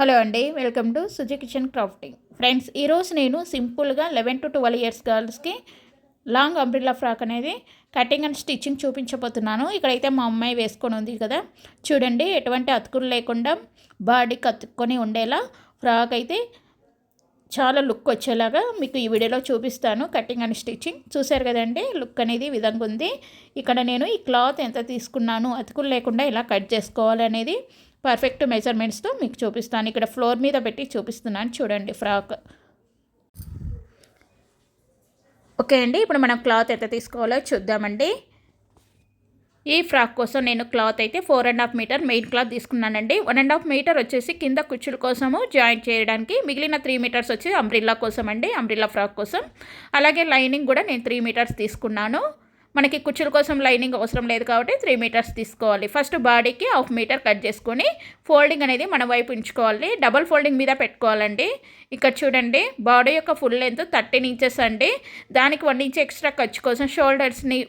Hello అండి welcome to Suji kitchen crafting. Friends ఈరోజు నేను సింపుల్గా లెవెన్ టు ట్వెల్వ్ ఇయర్స్ గర్ల్స్కి లాంగ్ అంబ్రిల్లా ఫ్రాక్ అనేది కటింగ్ అండ్ స్టిచ్చింగ్ చూపించబోతున్నాను. ఇక్కడైతే మా అమ్మాయి వేసుకొని ఉంది కదా. చూడండి ఎటువంటి అతుకులు లేకుండా బాడీకి అతుక్కొని ఉండేలా ఫ్రాక్ అయితే చాలా లుక్ వచ్చేలాగా మీకు ఈ వీడియోలో చూపిస్తాను. కటింగ్ అండ్ స్టిచ్చింగ్ చూసారు కదండి లుక్ అనేది విధంగా ఉంది. ఇక్కడ నేను ఈ క్లాత్ ఎంత తీసుకున్నాను అతుకులు లేకుండా ఇలా కట్ చేసుకోవాలి అనేది పర్ఫెక్ట్ మెజర్మెంట్స్తో మీకు చూపిస్తాను. ఇక్కడ ఫ్లోర్ మీద పెట్టి చూపిస్తున్నాను. చూడండి ఫ్రాక్. ఓకే అండి ఇప్పుడు మనం క్లాత్ ఎంత తీసుకోవాలో చూద్దామండి. ఈ ఫ్రాక్ కోసం నేను క్లాత్ అయితే four and half metre main cloth తీసుకున్నానండి. వన్ అండ్ హాఫ్ మీటర్ వచ్చేసి కింద కుచ్చుల కోసము జాయింట్ చేయడానికి మిగిలిన త్రీ మీటర్స్ వచ్చి అంబ్రిల్లా కోసం అండి అంబ్రిల్లా ఫ్రాక్ కోసం. అలాగే లైనింగ్ కూడా నేను త్రీ మీటర్స్ తీసుకున్నాను. మనకి కుచ్చుల కోసం లైనింగ్ అవసరం లేదు కాబట్టి త్రీ మీటర్స్ తీసుకోవాలి. ఫస్ట్ బాడీకి హాఫ్ మీటర్ కట్ చేసుకొని ఫోల్డింగ్ అనేది మన వైపు ఉంచుకోవాలి. డబల్ ఫోల్డింగ్ మీద పెట్టుకోవాలండి. ఇక్కడ చూడండి బాడీ యొక్క ఫుల్ లెంత్ థర్టీన్ ఇంచెస్ అండి. దానికి వన్ ఇంచ్ ఎక్స్ట్రా ఖర్చు కోసం షోల్డర్స్ని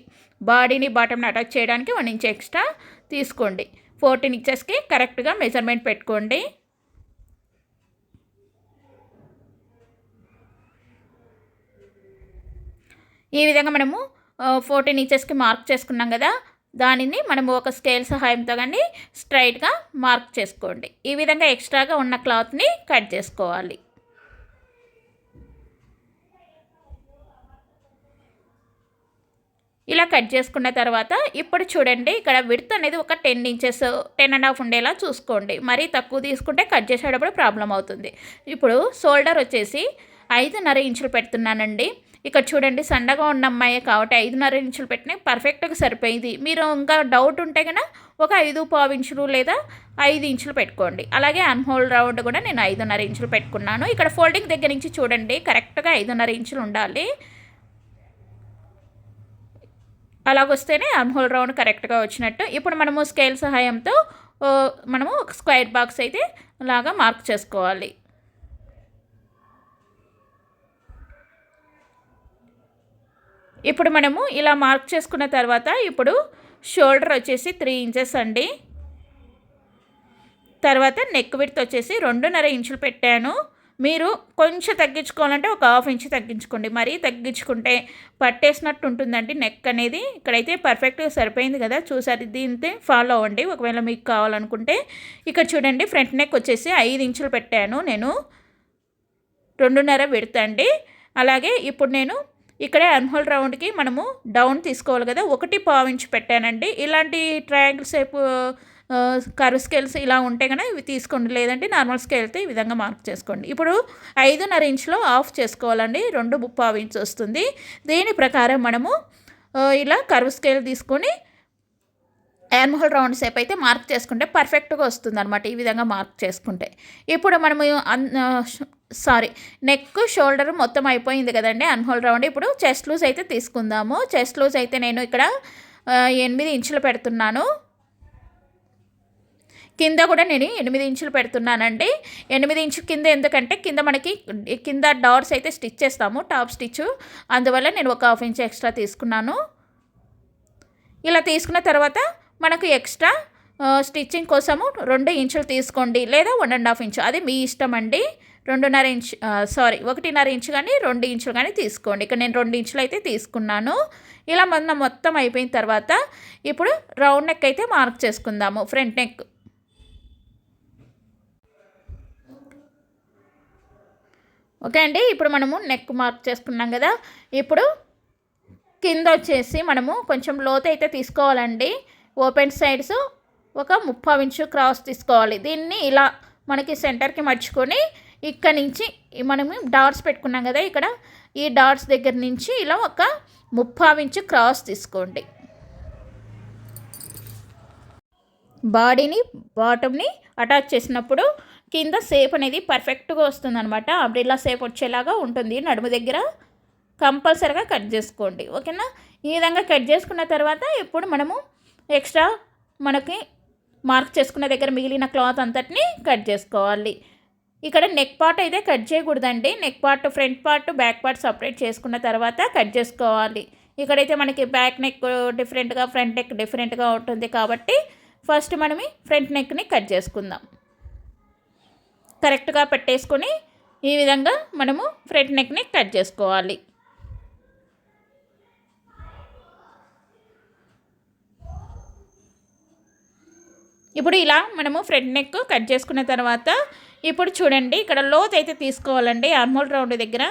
బాడీని బాటమ్ని అటాచ్ చేయడానికి వన్ ఇంచ్ ఎక్స్ట్రా తీసుకోండి. ఫోర్టీన్ ఇంచెస్కి కరెక్ట్గా మెజర్మెంట్ పెట్టుకోండి. ఈ విధంగా మనము ఫోర్టీన్ ఇంచెస్కి మార్క్ చేసుకున్నాం కదా దానిని మనము ఒక స్కేల్ సహాయంతో కానీ స్ట్రైట్గా మార్క్ చేసుకోండి. ఈ విధంగా ఎక్స్ట్రాగా ఉన్న క్లాత్ని కట్ చేసుకోవాలి. ఇలా కట్ చేసుకున్న తర్వాత ఇప్పుడు చూడండి ఇక్కడ విడ్త్ అనేది ఒక ten inches ten and half ఉండేలా చూసుకోండి. మరీ తక్కువ తీసుకుంటే కట్ చేసేటప్పుడు ప్రాబ్లం అవుతుంది. ఇప్పుడు షోల్డర్ వచ్చేసి ఐదున్నర ఇంచులు పెడుతున్నానండి. ఇక్కడ చూడండి సండగా ఉన్న అమ్మాయి కాబట్టి ఐదున్నర ఇంచులు పెట్టినా పర్ఫెక్ట్గా సరిపోయింది. మీరు ఇంకా డౌట్ ఉంటే కనుక ఒక ఐదు పావు ఇంచులు లేదా ఐదు ఇంచులు పెట్టుకోండి. అలాగే అన్హోల్ రౌండ్ కూడా నేను ఐదున్నర ఇంచులు పెట్టుకున్నాను. ఇక్కడ ఫోల్డింగ్ దగ్గర నుంచి చూడండి కరెక్ట్గా ఐదున్నర ఇంచులు ఉండాలి. అలాగొస్తేనే అన్హోల్ రౌండ్ కరెక్ట్గా వచ్చినట్టు. ఇప్పుడు మనము స్కేల్ సహాయంతో మనము ఒక స్క్వైర్ బాక్స్ అయితే లాగా మార్క్ చేసుకోవాలి. ఇప్పుడు మనము ఇలా మార్క్ చేసుకున్న తర్వాత ఇప్పుడు షోల్డర్ వచ్చేసి త్రీ ఇంచెస్ అండి. తర్వాత నెక్ విడ్త్ వచ్చేసి రెండున్నర ఇంచులు పెట్టాను. మీరు కొంచెం తగ్గించుకోవాలంటే ఒక హాఫ్ ఇంచ్ తగ్గించుకోండి. మరీ తగ్గించుకుంటే పట్టేసినట్టు ఉంటుందండి నెక్ అనేది. ఇక్కడైతే పర్ఫెక్ట్గా సరిపోయింది కదా. చూసారు దీంతే ఫాలో అవ్వండి. ఒకవేళ మీకు కావాలనుకుంటే ఇక్కడ చూడండి ఫ్రంట్ నెక్ వచ్చేసి ఐదు ఇంచులు పెట్టాను నేను. రెండున్నర విడతండి అలాగే ఇప్పుడు నేను ఇక్కడే అన్హోల్ రౌండ్కి మనము డౌన్ తీసుకోవాలి కదా. ఒకటి పావించి పెట్టానండి. ఇలాంటి ట్రయాంగిల్ షేప్ కర్వ్ స్కేల్స్ ఇలా ఉంటే కనుక ఇవి తీసుకోండి. లేదంటే నార్మల్ స్కేల్తో ఈ విధంగా మార్క్ చేసుకోండి. ఇప్పుడు ఐదున్నర ఇంచులో ఆఫ్ చేసుకోవాలండి. రెండు ముప్పావు ఇంచ్ వస్తుంది. దీని ప్రకారం మనము ఇలా కర్వ్ స్కేల్ తీసుకొని యాన్మోల్ రౌండ్ షేప్ అయితే మార్క్ చేసుకుంటే పర్ఫెక్ట్గా వస్తుంది అనమాట ఈ విధంగా మార్క్ చేసుకుంటే. ఇప్పుడు మనము సారీ నెక్ షోల్డర్ మొత్తం అయిపోయింది కదండి అన్హోల్ రౌండ్. ఇప్పుడు చెస్ట్ లూజ్ అయితే తీసుకుందాము. చెస్ట్ లూజ్ అయితే నేను ఇక్కడ ఎనిమిది ఇంచులు పెడుతున్నాను. కింద కూడా నేను ఎనిమిది ఇంచులు పెడుతున్నానండి. ఎనిమిది ఇంచు కింద ఎందుకంటే కింద మనకి కింద డార్స్ అయితే స్టిచ్ చేస్తాము టాప్ స్టిచ్. అందువల్ల నేను ఒక హాఫ్ ఇంచ్ ఎక్స్ట్రా తీసుకున్నాను. ఇలా తీసుకున్న తర్వాత మనకు ఎక్స్ట్రా స్టిచ్చింగ్ కోసము రెండు ఇంచులు తీసుకోండి లేదా వన్ అండ్ హాఫ్ ఇంచు. అది మీ ఇష్టం అండి. రెండున్నర ఇంచ్ సారీ ఒకటిన్నర ఇంచు కానీ రెండు ఇంచులు కానీ తీసుకోండి. ఇక్కడ నేను రెండు ఇంచులు అయితే తీసుకున్నాను. ఇలా మొన్న మొత్తం అయిపోయిన తర్వాత ఇప్పుడు రౌండ్ నెక్ అయితే మార్క్ చేసుకుందాము ఫ్రంట్ నెక్. ఓకే అండి ఇప్పుడు మనము నెక్ మార్క్ చేసుకున్నాం కదా. ఇప్పుడు కింద వచ్చేసి మనము కొంచెం లోతు అయితే తీసుకోవాలండి. ఓపెన్ సైడ్స్ ఒక ముప్పై ఇంచు క్రాస్ తీసుకోవాలి. దీన్ని ఇలా మనకి సెంటర్కి మర్చుకొని ఇక్కడ నుంచి మనము డాట్స్ పెట్టుకున్నాం కదా ఇక్కడ ఈ డాట్స్ దగ్గర నుంచి ఇలా ఒక ముప్పై ఇంచు క్రాస్ తీసుకోండి. బాడీని బాటమ్ని అటాచ్ చేసినప్పుడు కింద సేప్ అనేది పర్ఫెక్ట్గా వస్తుంది అనమాట అబ్రిల్లా సేప్ వచ్చేలాగా ఉంటుంది. నడుము దగ్గర కంపల్సరీగా కట్ చేసుకోండి. ఓకేనా? ఈ విధంగా కట్ చేసుకున్న తర్వాత ఇప్పుడు మనము ఎక్స్ట్రా మనకి మార్క్ చేసుకున్న దగ్గర మిగిలిన క్లాత్ అంతటిని కట్ చేసుకోవాలి. ఇక్కడ నెక్ పార్ట్ అయితే కట్ చేయకూడదండి. Neck part front part back part separate చేసుకున్న తర్వాత కట్ చేసుకోవాలి. ఇక్కడైతే మనకి బ్యాక్ నెక్ డిఫరెంట్గా ఫ్రంట్ నెక్ డిఫరెంట్గా ఉంటుంది కాబట్టి ఫస్ట్ మనమి ఫ్రంట్ నెక్ని కట్ చేసుకుందాం. కరెక్ట్గా పెట్టేసుకొని ఈ విధంగా మనము ఫ్రంట్ నెక్ని కట్ చేసుకోవాలి. ఇప్పుడు ఇలా మనము ఫ్రంట్ నెక్ కట్ చేసుకున్న తర్వాత ఇప్పుడు చూడండి ఇక్కడ లోత్ అయితే తీసుకోవాలండి ఆర్మోల్ రౌండ్ దగ్గర.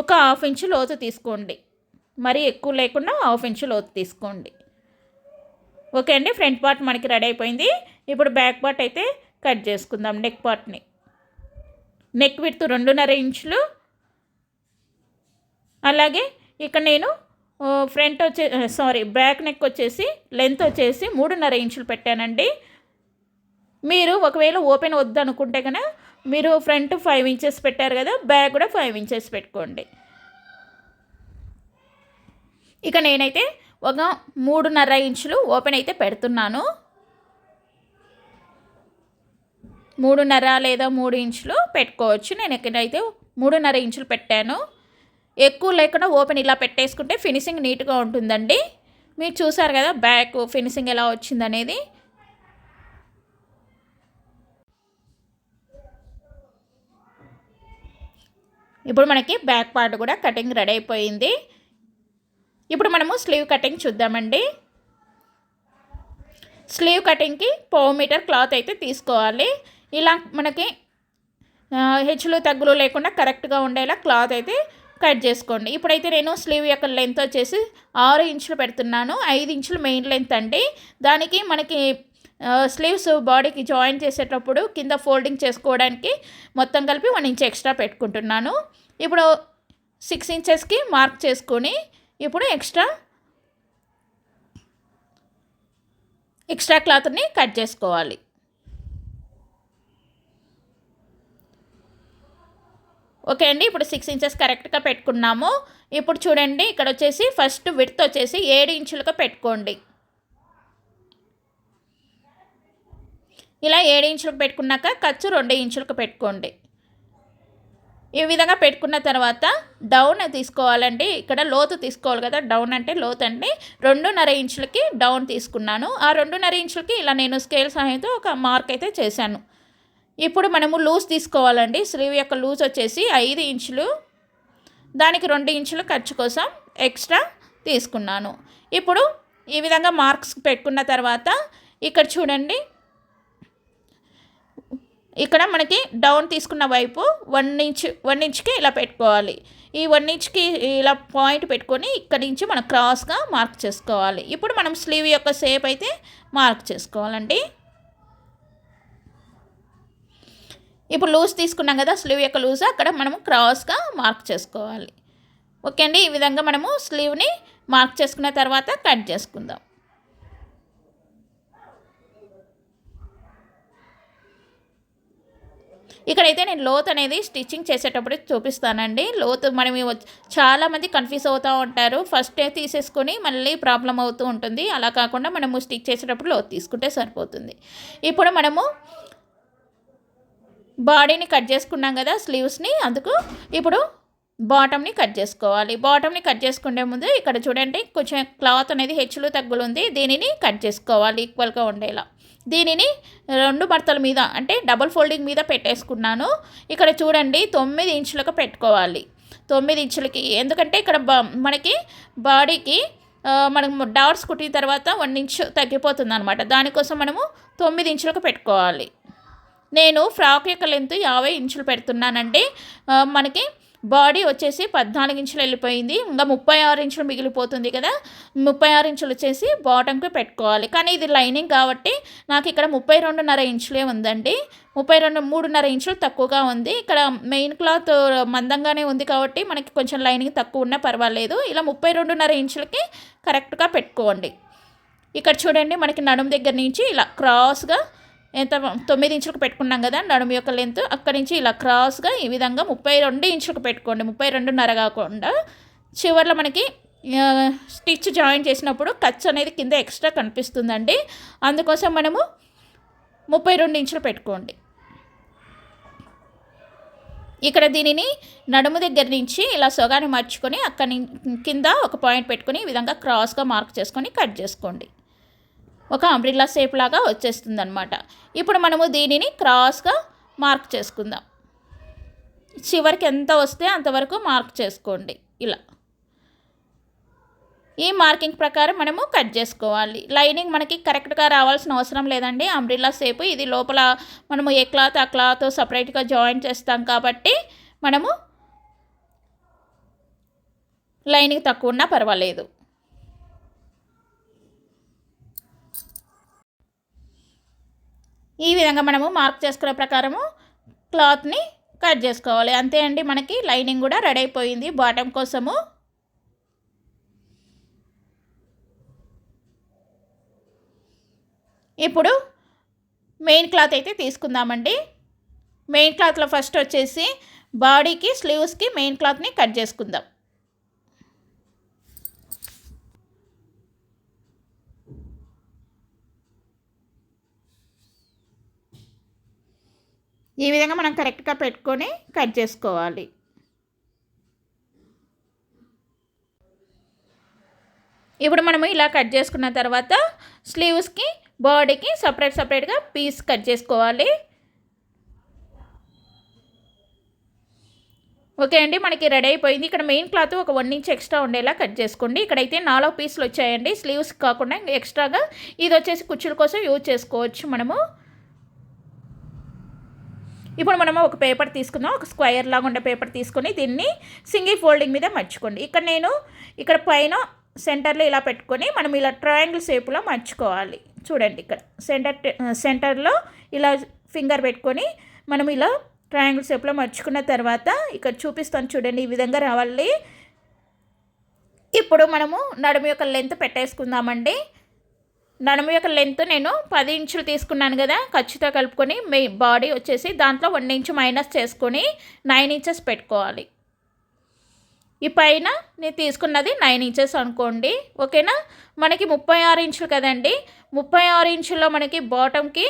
ఒక హాఫ్ ఇంచు లోతు తీసుకోండి. మరీ ఎక్కువ లేకుండా హాఫ్ ఇంచు లోతు తీసుకోండి. ఓకే అండి ఫ్రంట్ పార్ట్ మనకి రెడీ అయిపోయింది. ఇప్పుడు బ్యాక్ పార్ట్ అయితే కట్ చేసుకుందాం నెక్ పార్ట్ని. నెక్ విడ్త్ రెండున్నర ఇంచులు. అలాగే ఇక్కడ నేను ఫ్రంట్ వచ్చే సారీ బ్యాక్ నెక్ వచ్చేసి లెంత్ వచ్చేసి మూడున్నర ఇంచులు పెట్టానండి. మీరు ఒకవేళ ఓపెన్ వద్దు అనుకుంటే కనుక మీరు ఫ్రంట్ ఫైవ్ ఇంచెస్ పెట్టారు కదా బ్యాక్ కూడా ఫైవ్ ఇంచెస్ పెట్టుకోండి. ఇక నేనైతే ఒక మూడున్నర ఇంచులు ఓపెన్ అయితే పెడుతున్నాను. మూడున్నర లేదా మూడు ఇంచులు పెట్టుకోవచ్చు. నేను ఎక్కడైతే మూడున్నర ఇంచులు పెట్టాను ఎక్కువ లేకుండా ఓపెన్ ఇలా పెట్టేసుకుంటే ఫినిషింగ్ నీట్గా ఉంటుందండి. మీరు చూసారు కదా బ్యాక్ ఫినిషింగ్ ఎలా వచ్చిందనేది. ఇప్పుడు మనకి బ్యాక్ పార్ట్ కూడా కటింగ్ రెడీ అయిపోయింది. ఇప్పుడు మనము స్లీవ్ కటింగ్ చూద్దామండి. స్లీవ్ కటింగ్కి పావు మీటర్ క్లాత్ అయితే తీసుకోవాలి. ఇలా మనకి హెచ్చులు తగ్గులు లేకుండా కరెక్ట్గా ఉండేలా క్లాత్ అయితే కట్ చేసుకోండి. ఇప్పుడైతే నేను స్లీవ్ యొక్క లెంత్ వచ్చేసి ఆరు ఇంచులు పెడుతున్నాను. ఐదు ఇంచులు మెయిన్ లెంత్ అండి. దానికి మనకి స్లీవ్స్ బాడీకి జాయిన్ చేసేటప్పుడు కింద ఫోల్డింగ్ చేసుకోవడానికి మొత్తం కలిపి వన్ ఇంచ్ ఎక్స్ట్రా పెట్టుకుంటున్నాను. ఇప్పుడు సిక్స్ ఇంచెస్కి మార్క్ చేసుకొని ఇప్పుడు ఎక్స్ట్రా ఎక్స్ట్రా క్లాత్ని కట్ చేసుకోవాలి. ఓకే అండి ఇప్పుడు సిక్స్ ఇంచెస్ కరెక్ట్గా పెట్టుకున్నాము. ఇప్పుడు చూడండి ఇక్కడ వచ్చేసి ఫస్ట్ విడ్త్ వచ్చేసి ఏడు ఇంచులుగా పెట్టుకోండి. ఇలా ఏడు ఇంచులకు పెట్టుకున్నాక ఖర్చు రెండు ఇంచులకు పెట్టుకోండి. ఈ విధంగా పెట్టుకున్న తర్వాత డౌన్ తీసుకోవాలండి. ఇక్కడ లోతు తీసుకోవాలి కదా డౌన్ అంటే లోతు అండి. రెండున్నర ఇంచులకి డౌన్ తీసుకున్నాను. ఆ రెండున్నర ఇంచులకి ఇలా నేను స్కేల్ సహాయంతో ఒక మార్క్ అయితే చేశాను. ఇప్పుడు మనము లూజ్ తీసుకోవాలండి. స్లీవ్ యొక్క లూజ్ వచ్చేసి ఐదు ఇంచులు. దానికి రెండు ఇంచులు ఖర్చు కోసం ఎక్స్ట్రా తీసుకున్నాను. ఇప్పుడు ఈ విధంగా మార్క్స్ పెట్టుకున్న తర్వాత ఇక్కడ చూడండి. ఇక్కడ మనకి డౌన్ తీసుకున్న వైపు వన్ ఇంచ్ వన్ ఇంచ్కి ఇలా పెట్టుకోవాలి. ఈ వన్ ఇంచ్కి ఇలా పాయింట్ పెట్టుకొని ఇక్కడ నుంచి మనం క్రాస్గా మార్క్ చేసుకోవాలి. ఇప్పుడు మనం స్లీవ్ యొక్క షేప్ అయితే మార్క్ చేసుకోవాలండి. ఇప్పుడు లూజ్ తీసుకున్నాం కదా స్లీవ్ యొక్క లూజ్ అక్కడ మనము క్రాస్గా మార్క్ చేసుకోవాలి. ఓకే అండి? ఈ విధంగా మనము స్లీవ్ని మార్క్ చేసుకున్న తర్వాత కట్ చేసుకుందాం. ఇక్కడైతే నేను లోత్ అనేది స్టిచ్చింగ్ చేసేటప్పుడు చూపిస్తానండి. లోత్ మనం చాలామంది కన్ఫ్యూజ్ అవుతూ ఉంటారు. ఫస్ట్ తీసేసుకొని మళ్ళీ ప్రాబ్లం అవుతూ ఉంటుంది. అలా కాకుండా మనము స్టిచ్ చేసేటప్పుడు లోత్ తీసుకుంటే సరిపోతుంది. ఇప్పుడు మనము బాడీని కట్ చేసుకున్నాం కదా స్లీవ్స్ని అందుకు ఇప్పుడు బాటమ్ని కట్ చేసుకోవాలి. బాటమ్ని కట్ చేసుకునే ముందు ఇక్కడ చూడండి కొంచెం క్లాత్ అనేది హెచ్చులు తగ్గులు ఉంది దీనిని కట్ చేసుకోవాలి ఈక్వల్గా ఉండేలా. దీనిని రెండు బర్తల మీద అంటే డబుల్ ఫోల్డింగ్ మీద పెట్టేసుకున్నాను. ఇక్కడ చూడండి తొమ్మిది ఇంచులకు పెట్టుకోవాలి. తొమ్మిది ఇంచులకి ఎందుకంటే ఇక్కడ మనకి బాడీకి మనం డాట్స్ కుట్టిన తర్వాత వన్ ఇంచ్ తగ్గిపోతుంది అనమాట దానికోసం మనము తొమ్మిది ఇంచులకు పెట్టుకోవాలి. నేను ఫ్రాక్ యొక్క లెంత్ యాభై ఇంచులు పెడుతున్నానండి. మనకి బాడీ వచ్చేసి పద్నాలుగు ఇంచులు వెళ్ళిపోయింది. ఇంకా ముప్పై ఆరు ఇంచులు మిగిలిపోతుంది కదా. ముప్పై ఆరు ఇంచులు వచ్చేసి బాటంకి పెట్టుకోవాలి. కానీ ఇది లైనింగ్ కాబట్టి నాకు ఇక్కడ ముప్పై రెండున్నర ఇంచులే ఉందండి. ముప్పై రెండు మూడున్నర ఇంచులు తక్కువగా ఉంది. ఇక్కడ మెయిన్ క్లాత్ మందంగానే ఉంది కాబట్టి మనకి కొంచెం లైనింగ్ తక్కువ ఉన్నా పర్వాలేదు. ఇలా ముప్పై రెండున్నర ఇంచులకి కరెక్ట్గా పెట్టుకోండి. ఇక్కడ చూడండి మనకి నడుము దగ్గర నుంచి ఇలా క్రాస్గా ఎంత తొమ్మిది ఇంచులకు పెట్టుకున్నాం కదా నడుము యొక్క లెంత్ అక్కడి నుంచి ఇలా క్రాస్గా ఈ విధంగా ముప్పై రెండు ఇంచులకు పెట్టుకోండి. ముప్పై రెండున్నర కాకుండా చివరిలో మనకి స్టిచ్ జాయిన్ చేసినప్పుడు ఖర్చు అనేది కింద ఎక్స్ట్రా కనిపిస్తుందండి. అందుకోసం మనము ముప్పై రెండు ఇంచులు పెట్టుకోండి. ఇక్కడ దీనిని నడుము దగ్గర నుంచి ఇలా సొగాన్ని మార్చుకొని అక్కడి కింద ఒక పాయింట్ పెట్టుకొని ఈ విధంగా క్రాస్గా మార్క్ చేసుకొని కట్ చేసుకోండి. ఒక అంబ్రిల్లా షేప్ లాగా వచ్చేస్తుంది అనమాట ఇప్పుడు మనము దీనిని క్రాస్గా మార్క్ చేసుకుందాం. చివరికి ఎంత వస్తే అంతవరకు మార్క్ చేసుకోండి. ఇలా. ఈ మార్కింగ్ ప్రకారం మనము కట్ చేసుకోవాలి. లైనింగ్ మనకి కరెక్ట్గా రావాల్సిన అవసరం లేదండి. అంబ్రిల్లా షేప్ ఇది లోపల మనము ఏ క్లాత్ ఆ క్లాత్ సపరేట్గా జాయిన్ చేస్తాం కాబట్టి మనము లైనింగ్ తక్కువ ఉన్నా పర్వాలేదు. ఈ విధంగా మనము మార్క్ చేసుకునే ప్రకారము క్లాత్ని కట్ చేసుకోవాలి. అంతే అండి మనకి లైనింగ్ కూడా రెడీ అయిపోయింది బాటమ్ కోసము. ఇప్పుడు మెయిన్ క్లాత్ అయితే తీసుకుందామండి. మెయిన్ క్లాత్లో ఫస్ట్ వచ్చేసి బాడీకి స్లీవ్స్కి మెయిన్ క్లాత్ని కట్ చేసుకుందాం. ఈ విధంగా మనం కరెక్ట్గా పెట్టుకొని కట్ చేసుకోవాలి. ఇప్పుడు మనము ఇలా కట్ చేసుకున్న తర్వాత స్లీవ్స్కి బాడీకి సపరేట్ సపరేట్గా పీస్ కట్ చేసుకోవాలి. ఓకే అండి మనకి రెడీ అయిపోయింది. ఇక్కడ మెయిన్ క్లాత్ ఒక వన్ ఇంచ్ ఎక్స్ట్రా ఉండేలా కట్ చేసుకోండి. ఇక్కడైతే నాలుగు పీసులు వచ్చాయండి. స్లీవ్స్ కాకుండా ఎక్స్ట్రాగా ఇది వచ్చేసి కుచ్చుల కోసం యూజ్ చేసుకోవచ్చు మనము. ఇప్పుడు మనము ఒక పేపర్ తీసుకుందాం. ఒక స్క్వైర్ లాగా ఉండే పేపర్ తీసుకొని దీన్ని సింగిల్ ఫోల్డింగ్ మీద మర్చుకోండి. ఇక్కడ నేను ఇక్కడ పైన సెంటర్లో ఇలా పెట్టుకొని మనం ఇలా ట్రయాంగిల్ షేప్లో మర్చుకోవాలి. చూడండి ఇక్కడ. సెంటర్ సెంటర్లో ఇలా ఫింగర్ పెట్టుకొని మనం ఇలా ట్రయాంగిల్ షేప్లో మర్చుకున్న తర్వాత ఇక్కడ చూపిస్తాను చూడండి ఈ విధంగా రావాలి. ఇప్పుడు మనము నడుము యొక్క లెంత్ పెట్టేసుకుందామండి. నడుము యొక్క లెంత్ నేను పది ఇంచులు తీసుకున్నాను కదా ఖర్చుతో కలుపుకొని మీ బాడీ వచ్చేసి దాంట్లో వన్ ఇంచ్ మైనస్ చేసుకొని నైన్ ఇంచెస్ పెట్టుకోవాలి. ఈ పైన నేను తీసుకున్నది నైన్ ఇంచెస్ అనుకోండి ఓకేనా? మనకి ముప్పై ఆరు ఇంచులు కదండి ముప్పై ఆరు ఇంచుల్లో మనకి బాటమ్కి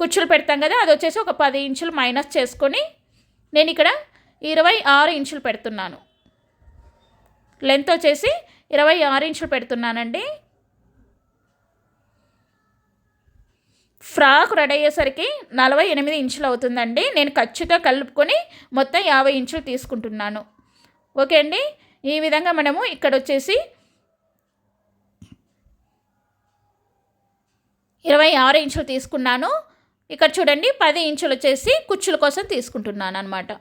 కుచ్చులు పెడతాం కదా అది వచ్చేసి ఒక పది ఇంచులు మైనస్ చేసుకొని నేను ఇక్కడ ఇరవై ఆరు ఇంచులు పెడుతున్నాను. లెంత్ వచ్చేసి ఇరవై ఆరు ఇంచులు పెడుతున్నానండి. ఫ్రాక్ రెడీ అయ్యేసరికి నలభై ఎనిమిది ఇంచులు అవుతుందండి. నేను ఖచ్చితంగా కలుపుకొని మొత్తం యాభై ఇంచులు తీసుకుంటున్నాను. ఓకే అండి? ఈ విధంగా మనము ఇక్కడ వచ్చేసి ఇరవై ఆరు ఇంచులు తీసుకున్నాను. ఇక్కడ చూడండి పది ఇంచులు వచ్చేసి కుచ్చుల కోసం తీసుకుంటున్నాను అనమాట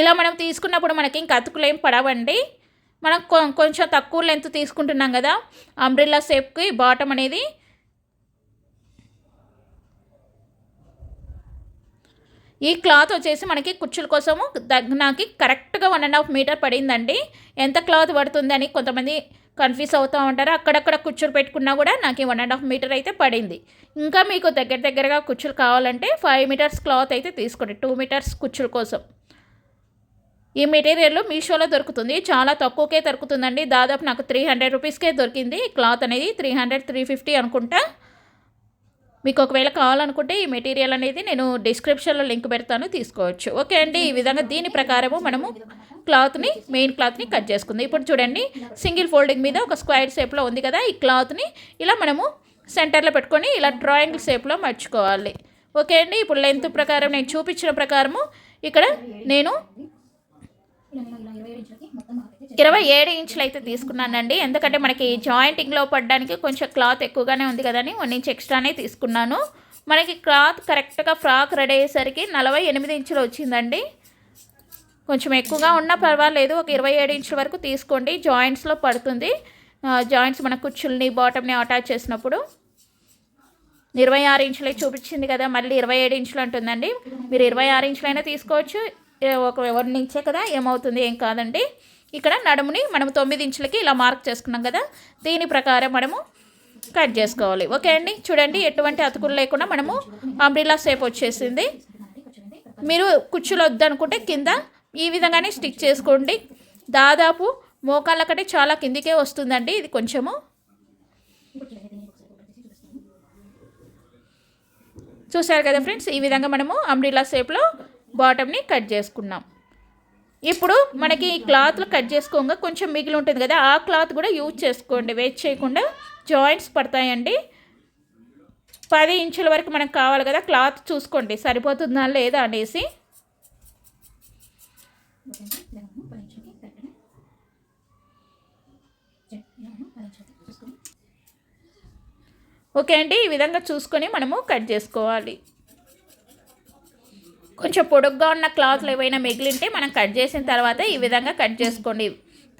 ఇలా మనం తీసుకున్నప్పుడు మనకి ఇంకా అతుకులేం ఏం పడవండి. మనం కొంచెం తక్కువ లెంత్ తీసుకుంటున్నాం కదా అంబ్రిల్లా షేప్కి బాటమ్ అనేది. ఈ క్లాత్ వచ్చేసి మనకి కుచ్చుల కోసము నాకు కరెక్ట్గా వన్ అండ్ హాఫ్ మీటర్ పడిందండి. ఎంత క్లాత్ పడుతుంది అని కొంతమంది కన్ఫ్యూజ్ అవుతూ ఉంటారు. అక్కడక్కడ కుచ్చులు పెట్టుకున్నా కూడా నాకు వన్ అండ్ హాఫ్ మీటర్ అయితే పడింది. ఇంకా మీకు దగ్గర దగ్గరగా కుచ్చులు కావాలంటే ఫైవ్ మీటర్స్ క్లాత్ అయితే తీసుకోండి. టూ మీటర్స్ కుచ్చుల కోసం. ఈ మెటీరియల్ మీషోలో దొరుకుతుంది. చాలా తక్కువకే దొరుకుతుందండి. దాదాపు నాకు త్రీ హండ్రెడ్ రూపీస్కే దొరికింది. క్లాత్ అనేది త్రీ హండ్రెడ్ త్రీ ఫిఫ్టీ అనుకుంటా. మీకు ఒకవేళ కావాలనుకుంటే ఈ మెటీరియల్ అనేది నేను డిస్క్రిప్షన్లో లింక్ పెడతాను తీసుకోవచ్చు. ఓకే అండి. ఈ విధంగా దీని ప్రకారము మనము క్లాత్ని మెయిన్ క్లాత్ని కట్ చేసుకుంది. ఇప్పుడు చూడండి. సింగిల్ ఫోల్డింగ్ మీద ఒక స్క్వైర్ షేప్లో ఉంది కదా ఈ క్లాత్ని ఇలా మనము సెంటర్లో పెట్టుకొని ఇలా డ్రాయింగ్ షేప్లో మర్చుకోవాలి. ఓకే అండి. ఇప్పుడు లెంత్ ప్రకారం నేను చూపించిన ప్రకారము ఇక్కడ నేను ఇరవై ఏడు ఇంచులు అయితే తీసుకున్నానండి. ఎందుకంటే మనకి జాయింటింగ్లో పడడానికి కొంచెం క్లాత్ ఎక్కువగానే ఉంది కదని వన్ ఇంచ్ ఎక్స్ట్రానే తీసుకున్నాను. మనకి క్లాత్ కరెక్ట్గా ఫ్రాక్ రెడీ అయ్యేసరికి నలభై ఎనిమిది ఇంచులు వచ్చిందండి. కొంచెం ఎక్కువగా ఉన్నా పర్వాలేదు. ఒక ఇరవై ఏడు ఇంచుల వరకు తీసుకోండి. జాయింట్స్లో పడుతుంది. జాయింట్స్ మన కుచ్చుల్ని బాటమ్ని అటాచ్ చేసినప్పుడు. ఇరవై ఆరు ఇంచులే చూపించింది కదా. మళ్ళీ ఇరవై ఏడు ఇంచులు అంటుందండి. మీరు ఇరవై ఆరు ఇంచులైనా తీసుకోవచ్చు. ఒక వన్ ఇంచే కదా ఏమవుతుంది ఏం కాదండి. ఇక్కడ నడుముని మనం తొమ్మిది ఇంచులకి ఇలా మార్క్ చేసుకున్నాం కదా దీని ప్రకారం మనము కట్ చేసుకోవాలి. ఓకే అండి చూడండి ఎటువంటి అతుకులు లేకుండా మనము అంబ్రిలా షేప్ వచ్చేసింది. మీరు కుచ్చులు వద్దనుకుంటే కింద ఈ విధంగానే స్టిక్ చేసుకోండి. దాదాపు మోకాళ్ళ కంటే చాలా కిందికే వస్తుందండి ఇది కొంచెము. చూసారు కదా ఫ్రెండ్స్ ఈ విధంగా మనము అంబ్రిలా షేప్లో బాటమ్ని కట్ చేసుకున్నాం. ఇప్పుడు మనకి ఈ క్లాత్లు కట్ చేసుకోగా కొంచెం మిగిలి ఉంటుంది కదా ఆ క్లాత్ కూడా యూజ్ చేసుకోండి. వేస్ట్ చేయకుండా జాయింట్స్ పడతాయండి. పది ఇంచుల వరకు మనకు కావాలి కదా క్లాత్ చూసుకోండి. సరిపోతుందా లేదా అనేసి. ఓకే అండి ఈ విధంగా చూసుకొని మనము కట్ చేసుకోవాలి. కొంచెం పొడుగ్గా ఉన్న క్లాత్లు ఏవైనా మిగిలింటే మనం కట్ చేసిన తర్వాత ఈ విధంగా కట్ చేసుకోండి.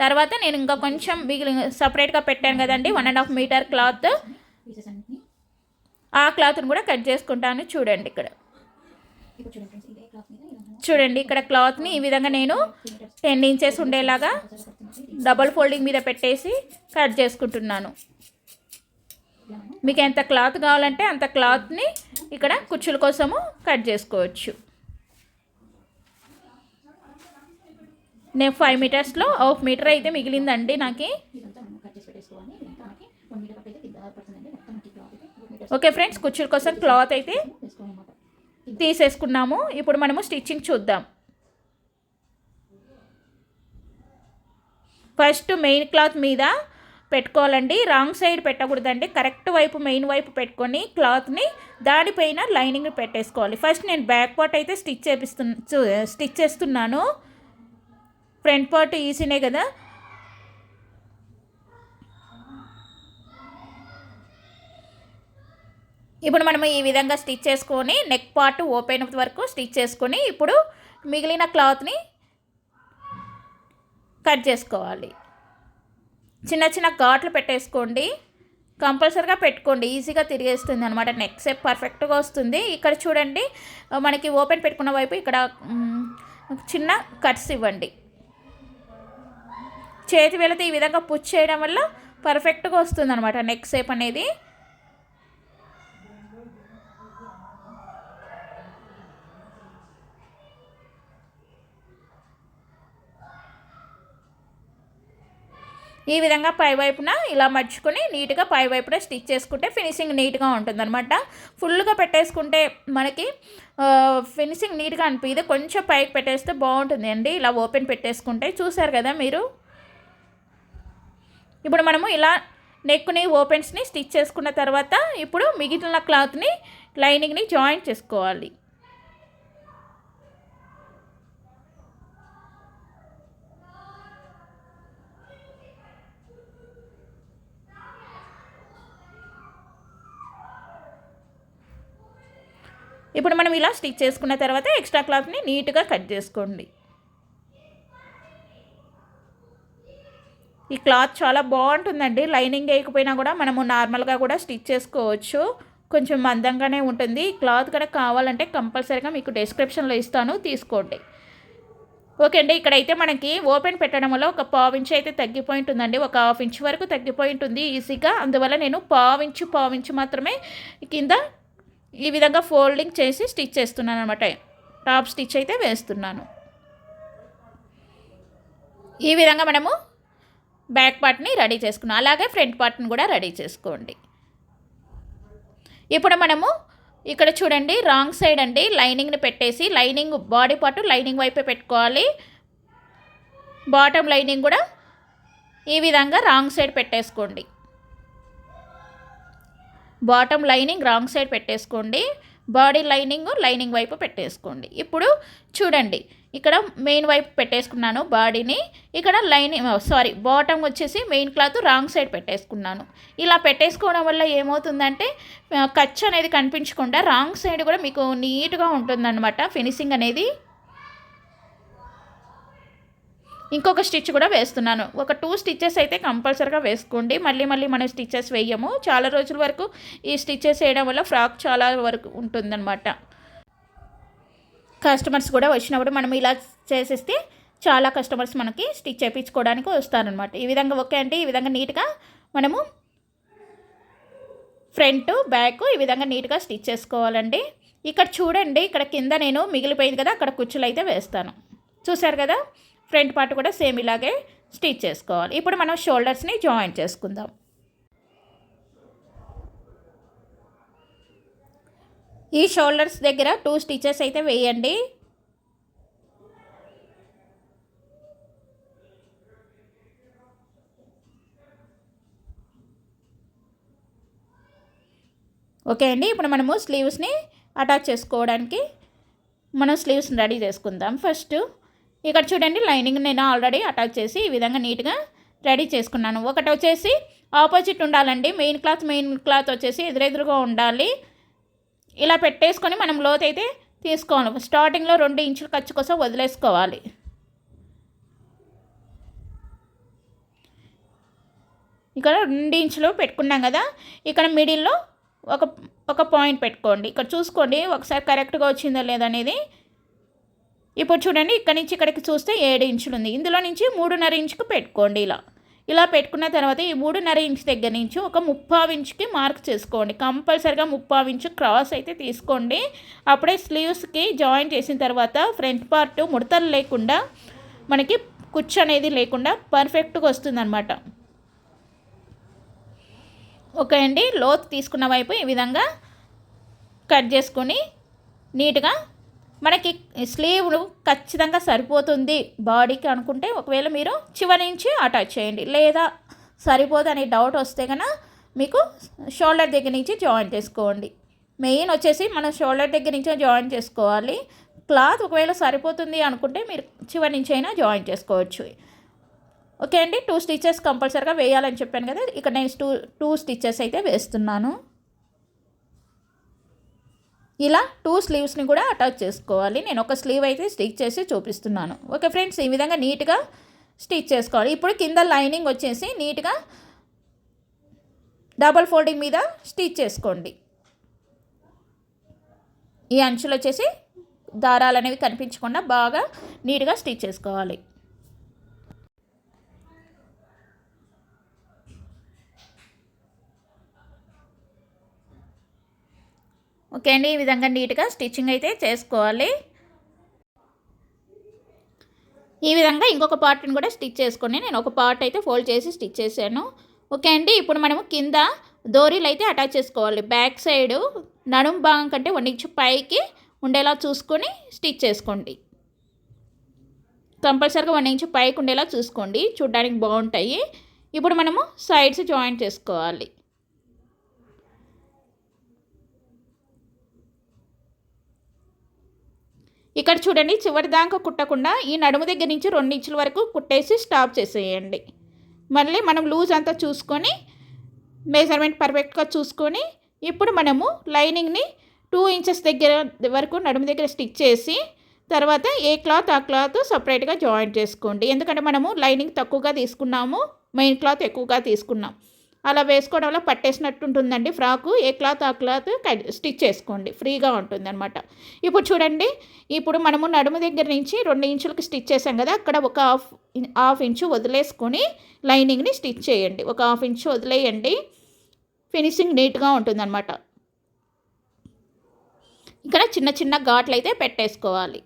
తర్వాత నేను ఇంకా కొంచెం మిగిలి సపరేట్గా పెట్టాను కదండి one and half metre cloth ఆ క్లాత్ని కూడా కట్ చేసుకుంటాను చూడండి ఇక్కడ. చూడండి ఇక్కడ క్లాత్ని ఈ విధంగా నేను టెన్ ఇంచెస్ ఉండేలాగా డబల్ ఫోల్డింగ్ మీద పెట్టేసి కట్ చేసుకుంటున్నాను. మీకు ఎంత క్లాత్ కావాలంటే అంత క్లాత్ని ఇక్కడ కుచ్చుల కోసము కట్ చేసుకోవచ్చు. నేను ఫైవ్ మీటర్స్లో హాఫ్ మీటర్ అయితే మిగిలిందండి నాకు. ఓకే ఫ్రెండ్స్ కుర్చీల కోసం క్లాత్ అయితే తీసేసుకున్నాము. ఇప్పుడు మనము స్టిచ్చింగ్ చూద్దాం. ఫస్ట్ మెయిన్ క్లాత్ మీద పెట్టుకోవాలండి. రాంగ్ సైడ్ పెట్టకూడదండి. కరెక్ట్ వైపు మెయిన్ వైపు పెట్టుకొని క్లాత్ని దానిపైన లైనింగ్ పెట్టేసుకోవాలి. ఫస్ట్ నేను బ్యాక్ పార్ట్ అయితే స్టిచ్ చేపిస్తు స్టిచ్ చేస్తున్నాను. ఫ్రంట్ పార్ట్ ఈజీనే కదా? ఇప్పుడు మనం ఈ విధంగా స్టిచ్ చేసుకొని నెక్ పార్ట్ ఓపెన్ వరకు స్టిచ్ చేసుకొని ఇప్పుడు మిగిలిన క్లాత్ని కట్ చేసుకోవాలి. చిన్న చిన్న ఘాట్లు పెట్టేసుకోండి. కంపల్సరిగా పెట్టుకోండి. ఈజీగా తిరిగేస్తుంది అనమాట నెక్ సేప్ పర్ఫెక్ట్గా వస్తుంది. ఇక్కడ చూడండి మనకి ఓపెన్ పెట్టుకున్న వైపు ఇక్కడ చిన్న కట్స్ ఇవ్వండి. చేతి వేలతో ఈ విధంగా పుష్ చేయడం వల్ల పర్ఫెక్ట్గా వస్తుంది అనమాట నెక్ సేప్ అనేది. ఈ విధంగా పై వైపున ఇలా మర్చుకొని నీట్గా పై వైపున స్టిచ్ చేసుకుంటే ఫినిషింగ్ నీట్గా ఉంటుందన్నమాట. ఫుల్గా పెట్టేసుకుంటే మనకి ఫినిషింగ్ నీట్గా అనిపించదు కొంచెం పైకి పెట్టేస్తే బాగుంటుంది అండి ఇలా ఓపెన్ పెట్టేసుకుంటే చూసారు కదా మీరు? ఇప్పుడు మనము ఇలా నెక్ని ఓపెన్స్ని స్టిచ్ చేసుకున్న తర్వాత ఇప్పుడు మిగిలిన క్లాత్ని లైనింగ్ని జాయింట్ చేసుకోవాలి. ఇప్పుడు మనం ఇలా స్టిచ్ చేసుకున్న తర్వాత ఎక్స్ట్రా క్లాత్ని నీట్గా కట్ చేసుకోండి. క్లాత్ చాలా బాగుంటుందండి. లైనింగ్ వేయకపోయినా కూడా మనము నార్మల్గా కూడా స్టిచ్ చేసుకోవచ్చు. కొంచెం మందంగానే ఉంటుంది. క్లాత్ కూడా కావాలంటే కంపల్సరీగా మీకు డిస్క్రిప్షన్లో ఇస్తాను. తీసుకోండి. ఓకే అండి. ఇక్కడైతే మనకి ఓపెన్ పెట్టడం వల్ల ఒక పావు ఇంచు అయితే తగ్గిపోయి ఉంటుందండి ఒక హాఫ్ ఇంచ్ వరకు తగ్గిపోయి ఉంటుంది ఈజీగా. అందువల్ల నేను పావు ఇంచు పావు ఇంచు మాత్రమే కింద ఈ విధంగా ఫోల్డింగ్ చేసి స్టిచ్ చేస్తున్నాను అనమాట టాప్ స్టిచ్ అయితే వేస్తున్నాను. ఈ విధంగా మనము బ్యాక్ పార్ట్ని రెడీ చేసుకున్నాం. అలాగే ఫ్రంట్ పార్ట్ని కూడా రెడీ చేసుకోండి. ఇప్పుడు మనము ఇక్కడ చూడండి రాంగ్ సైడ్ అండి. లైనింగ్ని పెట్టేసి లైనింగ్ బాడీ పార్ట్ లైనింగ్ వైపే పెట్టుకోవాలి. బాటమ్ లైనింగ్ కూడా ఈ విధంగా రాంగ్ సైడ్ పెట్టేసుకోండి. బాటమ్ లైనింగ్ రాంగ్ సైడ్ పెట్టేసుకోండి. బాడీ లైనింగ్ లైనింగ్ వైపు పెట్టేసుకోండి. ఇప్పుడు చూడండి ఇక్కడ మెయిన్ వైపు పెట్టేసుకున్నాను బాడీని. ఇక్కడ లైనింగ్ సారీ బాటమ్ వచ్చేసి మెయిన్ క్లాత్ రాంగ్ సైడ్ పెట్టేసుకున్నాను. ఇలా పెట్టేసుకోవడం వల్ల ఏమవుతుందంటే ఖర్చు అనేది కనిపించకుండా రాంగ్ సైడ్ కూడా మీకు నీట్గా ఉంటుందన్నమాట ఫినిషింగ్ అనేది. ఇంకొక స్టిచ్ కూడా వేస్తున్నాను. ఒక టూ స్టిచ్చెస్ అయితే కంపల్సరీగా వేసుకోండి. మళ్ళీ మళ్ళీ మనం స్టిచ్చెస్ వేయము. చాలా రోజుల వరకు ఈ స్టిచ్చెస్ వేయడం వల్ల ఫ్రాక్ చాలా వరకు ఉంటుందన్నమాట. కస్టమర్స్ కూడా వచ్చినప్పుడు మనం ఇలా చేసేస్తే చాలా కస్టమర్స్ మనకి స్టిచ్ చేయించుకోవడానికి వస్తారనమాట ఈ విధంగా ఓకే అంటే ఈ విధంగా నీట్గా మనము ఫ్రంట్ బ్యాక్ ఈ విధంగా నీట్గా స్టిచ్ చేసుకోవాలండి. ఇక్కడ చూడండి ఇక్కడ కింద నేను మిగిలిపోయింది కదా అక్కడ కుచ్చులు అయితే వేస్తాను. చూసారు కదా? ఫ్రంట్ పార్ట్ కూడా సేమ్ ఇలాగే స్టిచ్ చేసుకోవాలి. ఇప్పుడు మనం షోల్డర్స్ని జాయిన్ చేసుకుందాం. ఈ షోల్డర్స్ దగ్గర టూ స్టిచెస్ అయితే వేయండి. ఓకే అండి ఇప్పుడు మనము స్లీవ్స్ని అటాచ్ చేసుకోవడానికి మనం స్లీవ్స్ని రెడీ చేసుకుందాం. ఫస్ట్ ఇక్కడ చూడండి లైనింగ్ నేను ఆల్రెడీ అటాచ్ చేసి ఈ విధంగా నీట్గా రెడీ చేసుకున్నాను. ఒకటి వచ్చేసి ఆపోజిట్ ఉండాలండి. మెయిన్ క్లాత్ మెయిన్ క్లాత్ వచ్చేసి ఎదురెదురుగా ఉండాలి. ఇలా పెట్టేసుకొని మనం లోత్ అయితే తీసుకోవాలి. స్టార్టింగ్లో రెండు ఇంచుల ఖర్చు కోసం వదిలేసుకోవాలి. ఇక్కడ రెండు ఇంచులు పెట్టుకున్నాం కదా. ఇక్కడ మిడిల్లో ఒక ఒక పాయింట్ పెట్టుకోండి. ఇక్కడ చూసుకోండి ఒకసారి కరెక్ట్గా వచ్చిందో లేదనేది ఇప్పుడు చూడండి ఇక్కడ నుంచి ఇక్కడికి చూస్తే ఏడు ఇంచులు ఉంది. ఇందులో నుంచి మూడున్నర ఇంచుకు పెట్టుకోండి ఇలా. ఇలా పెట్టుకున్న తర్వాత ఈ మూడున్నర ఇంచు దగ్గర నుంచి ఒక ముప్పావు ఇంచుకి మార్క్ చేసుకోండి. కంపల్సరిగా ముప్పావు ఇంచు క్రాస్ అయితే తీసుకోండి. అప్పుడే స్లీవ్స్కి జాయిన్ చేసిన తర్వాత ఫ్రంట్ పార్ట్ ముడతలు లేకుండా మనకి కుచ్చు అనేది లేకుండా పర్ఫెక్ట్గా వస్తుందన్నమాట. ఓకే అండి లోతు తీసుకున్న వైపు ఈ విధంగా కట్ చేసుకొని నీట్గా మనకి స్లీవ్ ఖచ్చితంగా సరిపోతుంది బాడీకి అనుకుంటే ఒకవేళ మీరు చివరి నుంచి అటాచ్ చేయండి. లేదా సరిపోదు అనే డౌట్ వస్తే కనుక మీకు షోల్డర్ దగ్గర నుంచి జాయిన్ చేసుకోండి. మెయిన్ వచ్చేసి మనం షోల్డర్ దగ్గర నుంచి జాయిన్ చేసుకోవాలి. క్లాత్ ఒకవేళ సరిపోతుంది అనుకుంటే మీరు చివరి నుంచి అయినా జాయిన్ చేసుకోవచ్చు. ఓకే అండి. టూ స్టిచెస్ కంపల్సరీగా వేయాలని చెప్పాను కదా. ఇక్కడ నేను టూ టూ స్టిచెస్ అయితే వేస్తున్నాను. ఇలా టూ స్లీవ్స్ని కూడా అటాచ్ చేసుకోవాలి. నేను ఒక స్లీవ్ అయితే స్టిచ్ చేసి చూపిస్తున్నాను. ఓకే ఫ్రెండ్స్ ఈ విధంగా నీట్గా స్టిచ్ చేసుకోవాలి. ఇప్పుడు కింద లైనింగ్ వచ్చేసి నీట్గా డబల్ ఫోల్డింగ్ మీద స్టిచ్ చేసుకోండి. ఈ అంచులు వచ్చేసి దారాలు అనేవి కనిపించకుండా బాగా నీట్గా స్టిచ్ చేసుకోవాలి. ఓకే అండి ఈ విధంగా నీట్గా స్టిచ్చింగ్ అయితే చేసుకోవాలి. ఈ విధంగా ఇంకొక పార్ట్ని కూడా స్టిచ్ చేసుకొని నేను ఒక పార్ట్ అయితే ఫోల్డ్ చేసి స్టిచ్ చేశాను. ఓకే అండి ఇప్పుడు మనము కింద దోరీలు అయితే అటాచ్ చేసుకోవాలి. బ్యాక్ సైడు నడుము భాగం కంటే వన్ ఇంచు పైకి ఉండేలా చూసుకొని స్టిచ్ చేసుకోండి. కంపల్సరీగా వన్ ఇంచు పైకి ఉండేలా చూసుకోండి చూడడానికి బాగుంటాయి. ఇప్పుడు మనము సైడ్స్ జాయింట్ చేసుకోవాలి. ఇక్కడ చూడండి చివరి దాకా కుట్టకుండా ఈ నడుము దగ్గర నుంచి రెండు ఇంచుల వరకు కుట్టేసి స్టాప్ చేసేయండి. మళ్ళీ మనం లూజ్ అంతా చూసుకొని మెజర్మెంట్ పర్ఫెక్ట్గా చూసుకొని ఇప్పుడు మనము లైనింగ్ని టూ ఇంచెస్ దగ్గర వరకు నడుము దగ్గర స్టిచ్ చేసి తర్వాత ఏ క్లాత్ ఆ క్లాత్ సపరేట్గా జాయింట్ చేసుకోండి. ఎందుకంటే మనము లైనింగ్ తక్కువగా తీసుకున్నాము మెయిన్ క్లాత్ ఎక్కువగా తీసుకున్నాం. అలా వేసుకోవడం వల్ల పట్టేసినట్టు ఉంటుందండి ఫ్రాకు ఏ క్లాత్ ఆ క్లాత్ స్టిచ్ చేసుకోండి. ఫ్రీగా ఉంటుంది అనమాట ఇప్పుడు చూడండి. ఇప్పుడు మనము నడుము దగ్గర నుంచి రెండు ఇంచులకి స్టిచ్ చేసాం కదా అక్కడ ఒక హాఫ్ హాఫ్ ఇంచు వదిలేసుకొని లైనింగ్ని స్టిచ్ చేయండి. ఒక హాఫ్ ఇంచు వదిలేయండి. ఫినిషింగ్ నీట్గా ఉంటుందన్నమాట. ఇక్కడ చిన్న చిన్న ఘాట్లు అయితే పెట్టేసుకోవాలి.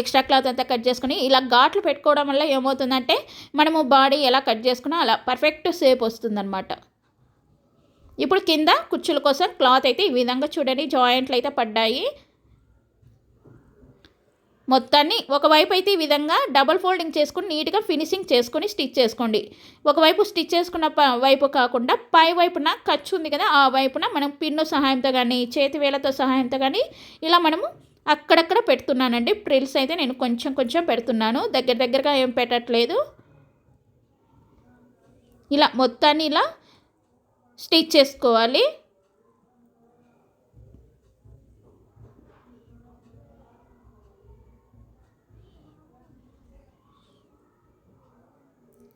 ఎక్స్ట్రా క్లాత్ అంతా కట్ చేసుకుని ఇలా ఘాట్లు పెట్టుకోవడం వల్ల ఏమవుతుందంటే మనము బాడీ ఎలా కట్ చేసుకున్నా అలా పర్ఫెక్ట్ షేప్ వస్తుందన్నమాట. ఇప్పుడు కింద కుచ్చుల కోసం క్లాత్ అయితే ఈ విధంగా చూడండి జాయింట్లు అయితే పడ్డాయి. మొత్తాన్ని ఒకవైపు అయితే ఈ విధంగా డబల్ ఫోల్డింగ్ చేసుకుని నీట్గా ఫినిషింగ్ చేసుకొని స్టిచ్ చేసుకోండి. ఒకవైపు స్టిచ్ చేసుకున్న వైపు కాకుండా పై వైపున ఖర్చు ఉంది కదా ఆ వైపున మనం పిన్ను సహాయంతో కానీ చేతి వేలతో సహాయంతో కానీ ఇలా మనము అక్కడక్కడ పెడుతున్నానండి. ప్రిల్స్ అయితే నేను కొంచెం కొంచెం పెడుతున్నాను. దగ్గర దగ్గరగా ఏం పెట్టట్లేదు. ఇలా మొత్తాన్ని ఇలా స్టిచ్ చేసుకోవాలి.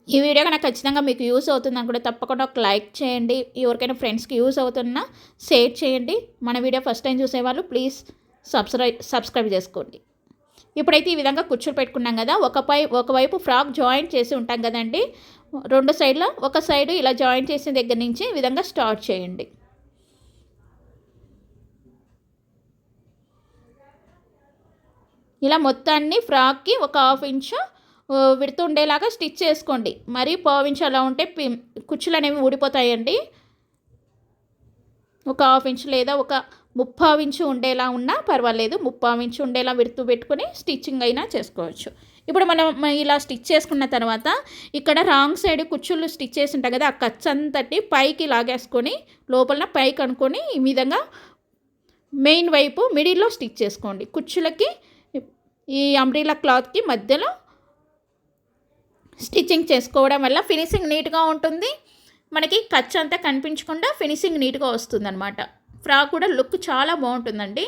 ఈ వీడియో కనుక ఖచ్చితంగా మీకు యూస్ అవుతుంది అనుకుంటే తప్పకుండా ఒక లైక్ చేయండి. ఎవరికైనా ఫ్రెండ్స్కి యూస్ అవుతున్నా షేర్ చేయండి. మన వీడియో ఫస్ట్ టైం చూసేవాళ్ళు ప్లీజ్ సబ్స్క్రై సబ్స్క్రైబ్ చేసుకోండి. ఇప్పుడైతే ఈ విధంగా కుర్చీలు పెట్టుకున్నాం కదా ఒక పై ఒకవైపు ఫ్రాక్ జాయింట్ చేసి ఉంటాం కదండి రెండు సైడ్లో ఒక సైడు ఇలా జాయింట్ చేసిన దగ్గర నుంచి ఈ విధంగా స్టార్ట్ చేయండి. ఇలా మొత్తాన్ని ఫ్రాక్కి ఒక హాఫ్ ఇంచు విడుతుండేలాగా స్టిచ్ చేసుకోండి. మరీ ఇంచు అలా ఉంటే కుచ్చులు అనేవి ఊడిపోతాయండి. ఒక హాఫ్ ఇంచ్ లేదా ఒక ముప్పావించు ఉండేలా ఉన్నా పర్వాలేదు ముప్పావించు ఉండేలా విడుతూ పెట్టుకుని స్టిచ్చింగ్ అయినా చేసుకోవచ్చు. ఇప్పుడు మనం ఇలా స్టిచ్ చేసుకున్న తర్వాత ఇక్కడ రాంగ్ సైడ్ కుచ్చుళ్ళు స్టిచ్ చేసి ఉంటాయి కదా ఆ కచ్ అంతటి పైకి లాగేసుకొని లోపల పైకి అనుకొని ఈ విధంగా మెయిన్ వైపు మిడిల్లో స్టిచ్ చేసుకోండి. కుచ్చులకి ఈ అంబ్రీలా క్లాత్కి మధ్యలో స్టిచ్చింగ్ చేసుకోవడం వల్ల ఫినిషింగ్ నీట్గా ఉంటుంది. మనకి ఖర్చు అంతా కనిపించకుండా ఫినిషింగ్ నీట్గా వస్తుంది అనమాట ఫ్రాక్ కూడా లుక్ చాలా బాగుంటుందండి.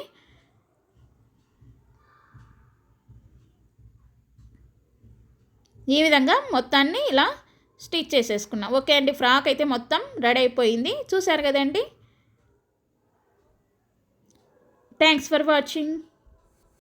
ఈ విధంగా మొత్తాన్ని ఇలా స్టిచ్ చేసేసుకున్నాం. ఓకే అండి ఫ్రాక్ అయితే మొత్తం రెడీ అయిపోయింది. చూసారు కదండి? Thanks for watching